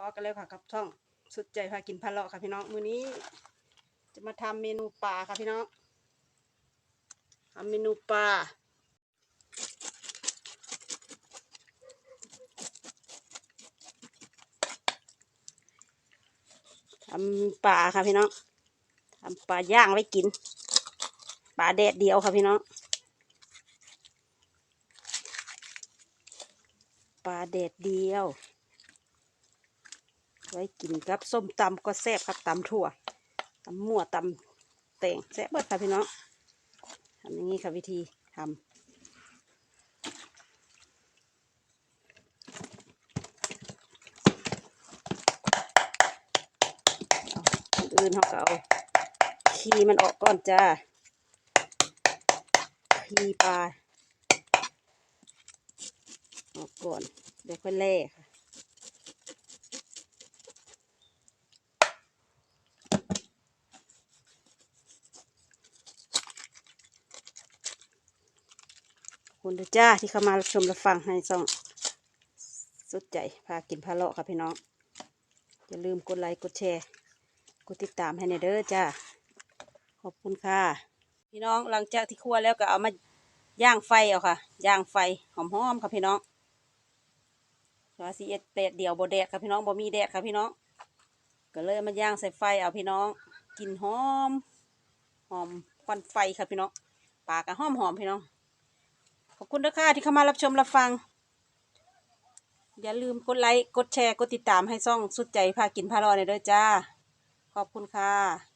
พอกันแล้วค่ะกับช่องสุดใจพากินพะเลาะค่ะพี่น้องมื้อนี้ จะมาทำเมนูปลาค่ะพี่น้องทำเมนูปลาทำปลาค่ะพี่น้องทำปลาย่างไว้กินปลาแดดเดียวค่ะพี่น้องปลาแดดเดียว ไว้กินกับส้มตำก็แซ่บครับตำถั่วตำมั่วตำแตงแซ่บเบิดค่ะพี่น้องทำอย่างนี้ค่ะวิธีทำอาอื่นเขาก็เอาขีมันออกก่อนจ้าขีปลาออกก่อนเดี๋ยวค่อยแล่ค่ะ คุณด้อจ้าที่เข้ามารับชมรับฟังให้ซ่องสุดใจพากินพาเลาะค่ะพี่น้อง อย่าลืมกดไลค์กดแชร์กดติดตามให้ในเด้อจ้าขอบคุณค่ะ พี่น้องหลังจากที่คั่วแล้วก็เอามาย่างไฟเอาค่ะย่างไฟหอมๆค่ะพี่น้องวาสีเอ็ดแดดเดียวบ่แดดค่ะพี่น้องบ่มีแดดค่ะพี่น้อง ก็เลยมาย่างใส่ไฟเอาพี่น้องกินหอมหอมควันไฟค่ะพี่น้องปากก็หอมหอมพี่น้อง ขอบคุณนะค่ะที่เข้ามารับชมรับฟัง อย่าลืมกดไลค์ กดแชร์ กดติดตามให้ซ่องสุดใจพากินพารอในอยเด้อจ้า ขอบคุณค่ะ